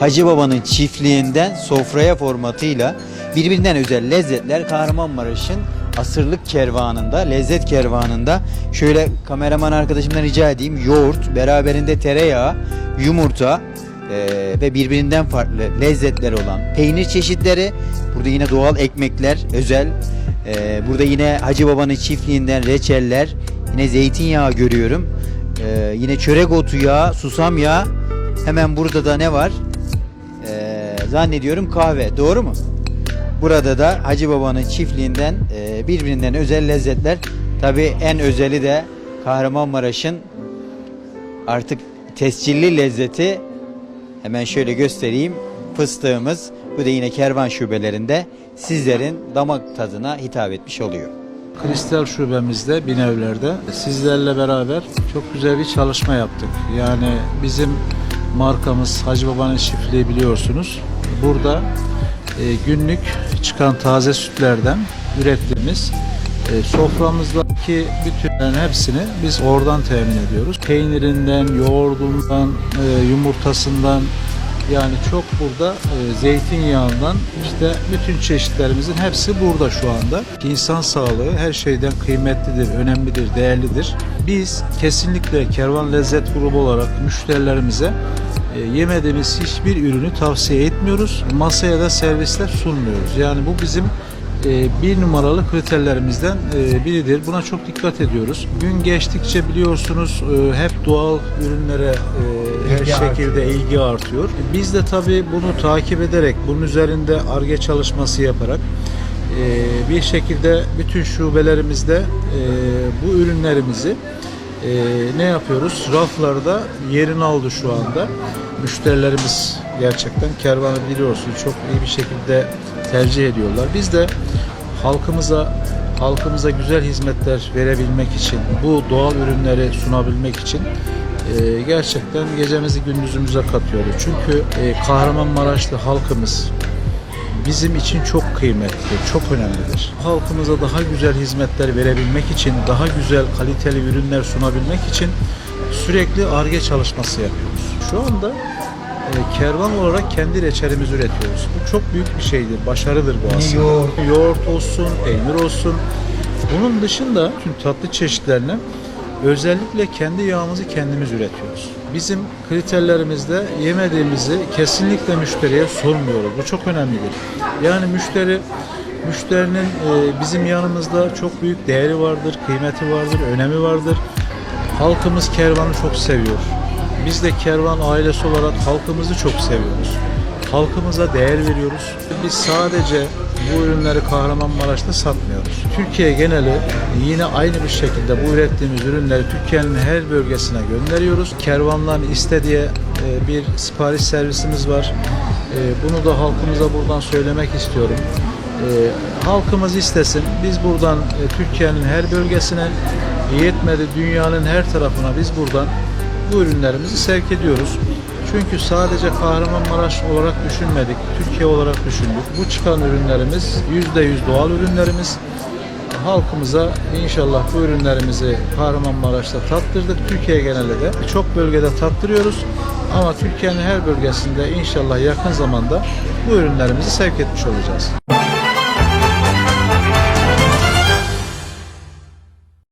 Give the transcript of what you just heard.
Hacı Baba'nın çiftliğinden sofraya formatıyla birbirinden özel lezzetler Kahramanmaraş'ın asırlık kervanında, lezzet kervanında. Şöyle kameraman arkadaşımdan rica edeyim yoğurt, beraberinde tereyağı, yumurta eee, ve birbirinden farklı lezzetler olan peynir çeşitleri, burada yine doğal ekmekler özel, Eee, burada yine Hacı Baba'nın çiftliğinden reçeller, yine zeytinyağı görüyorum, Eee, yine çörek otu yağı, susam yağı, hemen burada da ne var? Zannediyorum kahve, doğru mu? Burada da Hacı Baba'nın çiftliğinden eee, birbirinden özel lezzetler. Tabii en özeli de Kahramanmaraş'ın artık tescilli lezzeti hemen şöyle göstereyim. Fıstığımız bu da yine kervan şubelerinde sizlerin damak tadına hitap etmiş oluyor. Kristal şubemizde Binevler'de sizlerle beraber çok güzel bir çalışma yaptık. Yani bizim markamız Hacı Baba'nın çiftliği biliyorsunuz. Burada e, günlük çıkan taze sütlerden ürettiğimiz e, soframızdaki bütünlerin hepsini biz oradan temin ediyoruz. Peynirinden, yoğurdundan, e, yumurtasından yani çok burada e, zeytinyağından işte bütün çeşitlerimizin hepsi burada şu anda. İnsan sağlığı her şeyden kıymetlidir, önemlidir, değerlidir. Biz kesinlikle Kervan Lezzet Grubu olarak müşterilerimize yemediğimiz hiçbir ürünü tavsiye etmiyoruz. Masaya da servisler sunmuyoruz. Yani bu bizim e, bir numaralı kriterlerimizden e, biridir. Buna çok dikkat ediyoruz. Gün geçtikçe biliyorsunuz e, hep doğal ürünlere e, her şekilde ilgi artıyor. Biz de tabii bunu takip ederek, bunun üzerinde arge çalışması yaparak e, bir şekilde bütün şubelerimizde e, bu ürünlerimizi e, ne yapıyoruz? Raflarda yerini aldı şu anda. Müşterilerimiz gerçekten kervanı biliyorsunuz çok iyi bir şekilde tercih ediyorlar. Biz de halkımıza halkımıza güzel hizmetler verebilmek için, bu doğal ürünleri sunabilmek için e, gerçekten gecemizi gündüzümüze katıyoruz. Çünkü e, Kahramanmaraşlı halkımız bizim için çok kıymetli, çok önemlidir. Halkımıza daha güzel hizmetler verebilmek için, daha güzel kaliteli ürünler sunabilmek için sürekli ARGE çalışması yapıyoruz. Şu anda e, kervan olarak kendi reçelimizi üretiyoruz. Bu çok büyük bir şeydir, başarıdır bu aslında. Yoğurt. Yoğurt olsun, peynir olsun. Bunun dışında tüm tatlı çeşitlerini özellikle kendi yağımızı kendimiz üretiyoruz. Bizim kriterlerimizde yemediğimizi kesinlikle müşteriye sormuyoruz. Bu çok önemlidir. Yani müşteri müşterinin e, bizim yanımızda çok büyük değeri vardır, kıymeti vardır, önemi vardır. Halkımız kervanı çok seviyor. Biz de kervan ailesi olarak halkımızı çok seviyoruz. Halkımıza değer veriyoruz. Biz sadece bu ürünleri Kahramanmaraş'ta satmıyoruz. Türkiye geneli yine aynı bir şekilde bu ürettiğimiz ürünleri Türkiye'nin her bölgesine gönderiyoruz. Kervanların istediği e, bir sipariş servisimiz var. E, Bunu da halkımıza buradan söylemek istiyorum. E, halkımız istesin. Biz buradan Türkiye'nin her bölgesine yetmedi dünyanın her tarafına biz buradan bu ürünlerimizi sevk ediyoruz. Çünkü sadece Kahramanmaraş olarak düşünmedik, Türkiye olarak düşündük. Bu çıkan ürünlerimiz %100 doğal ürünlerimiz. Halkımıza inşallah bu ürünlerimizi Kahramanmaraş'ta tattırdık. Türkiye genelinde de çok bölgede tattırıyoruz. Ama Türkiye'nin her bölgesinde inşallah yakın zamanda bu ürünlerimizi sevk etmiş olacağız.